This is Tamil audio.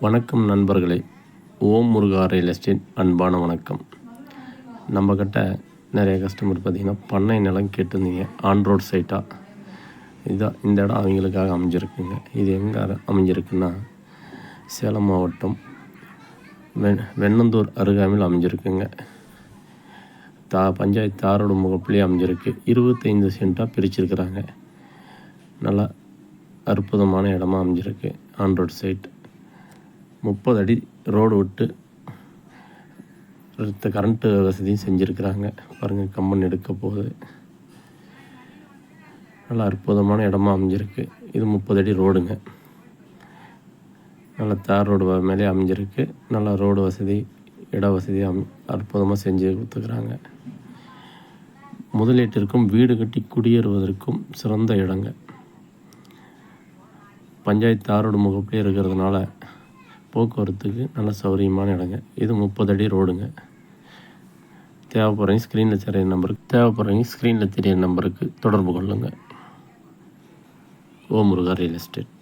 வணக்கம் நண்பர்களே. ஓம் முருகா ரியல் எஸ்டேட் அன்பான வணக்கம். நம்மக்கிட்ட நிறைய கஸ்டமர் பார்த்திங்கன்னா பண்ணை நிலம் கேட்டிருந்தீங்க ஆன் ரோட் சைட்டாக இதுதான் இந்த இடம் அவங்களுக்காக அமைஞ்சிருக்குங்க. இது எங்கே அமைஞ்சிருக்குன்னா சேலம் மாவட்டம் வெ வெண்ணந்தூர் அருகாமையில் அமைஞ்சிருக்குங்க. தா பஞ்சாயத்து தாரோடு முகப்புலேயே அமைஞ்சிருக்கு. இருபத்தைந்து சென்ட்டாக பிரிச்சிருக்கிறாங்க. நல்லா அற்புதமான இடமா அமைஞ்சிருக்கு ஆன் ரோட் சைட் முப்பது அடி ரோடு விட்டு அடுத்த கரண்ட்டு வசதியும் செஞ்சுருக்குறாங்க. பாருங்கள் கம்பன் எடுக்க போகுது. நல்லா அற்புதமான இடமா அமைஞ்சிருக்கு. இது முப்பது அடி ரோடுங்க. நல்லா தார் ரோடு வ- மேலே அமைஞ்சிருக்கு. நல்லா ரோடு வசதி இட வசதி அம் அற்புதமாக செஞ்சு கொடுத்துக்கிறாங்க. முதலீட்டிற்கும் வீடு கட்டி குடியேறுவதற்கும் சிறந்த இடங்க. பஞ்சாயத்து தாரோடு முகப்பிலே இருக்கிறதுனால போக்குவரத்துக்கு நல்ல சௌகரியமான இடங்க. இது முப்பது அடி ரோடுங்க. தேவைப்படுறவங்க ஸ்க்ரீனில் தெரிய நம்பருக்கு தேவைப்படுறவங்க ஸ்க்ரீனில் தெரிய நம்பருக்கு தொடர்பு கொள்ளுங்கள் ஓ முருகா ரியல் எஸ்டேட்